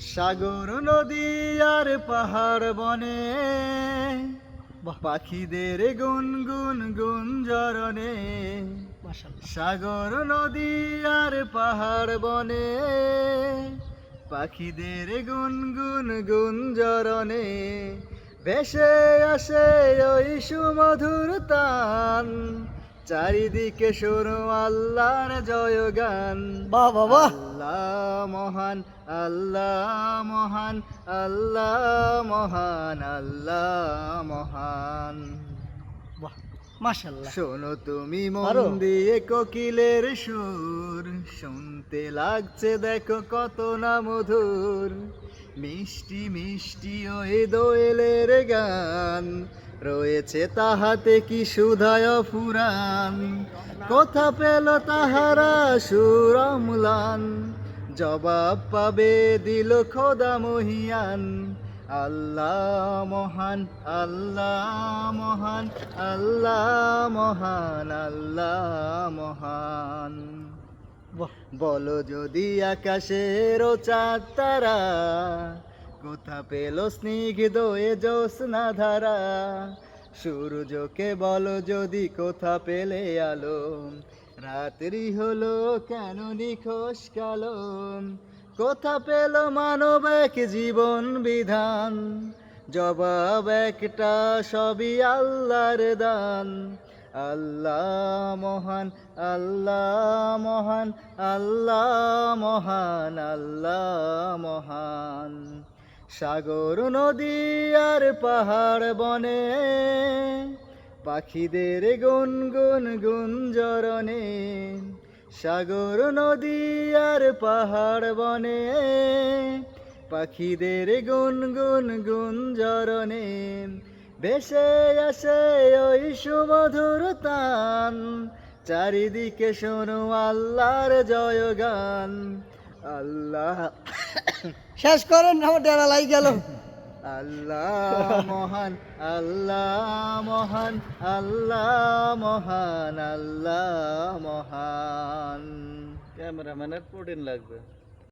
সাগর নদী আর পাহাড় বনে পাখিদের গুনগুন গুঞ্জরণে সাগর নদী আর পাহাড় বনে পাখিদের গুনগুন গুঞ্জরণে ভেসে আসে ওই সুমধুর তান চারিদিকে শোনো আল্লাহর জয়গান। বাহ বাবা আল্লাহ মহান আল্লাহ মহান আল্লাহ মহান আল্লাহ মহান। মাশাল্লাহ শোনো তুমি মন দিয়ে কোকিলের সুর শুনতে লাগছে দেখো কত না মধুর। মিষ্টি মিষ্টি ওই দোয়েলের গান রয়েছে তাহাতে কি সুধায় ফুরান কথা পেল তাহারা সুরমলান জবাব পাবে দিল খোদা মহিয়ান। আল্লাহ মহান আল্লাহ মহান আল্লাহ মহান আল্লাহ মহান। বলো যদি আকাশের চাঁদ তারা কোথা পেল স্নিগ্ধ এ জ্যোৎস্না ধারা? সূর্যকে বলো যদি কোথা পেলে আলো? রাত্রি হলো কেন নিখোশ কালো? কোথা পেল মানব এক জীবন বিধান। জবাব একটা সবই আল্লাহর দান। আল্লাহ মহান আল্লাহ মহান আল্লাহ মহান আল্লাহ মহান। সাগর, নদী আর পাহাড় বনে পাখিদের গুনগুন গুঞ্জরণে সাগর নদী আর পাহাড় বনে, পাখিদের গুনগুন গুঞ্জরণে ভেসে আসে ওই সুমধুর তান। চারিদিকে শোনো আল্লাহর জয়গান। আল্লাহ শেষ করেন আমার ডেরা লাই গেল। আল্লাহ মহান আল্লাহ মহান আল্লাহ মহান আল্লাহ মহান। ক্যামেরাম্যানের প্রোটিন লাগবে।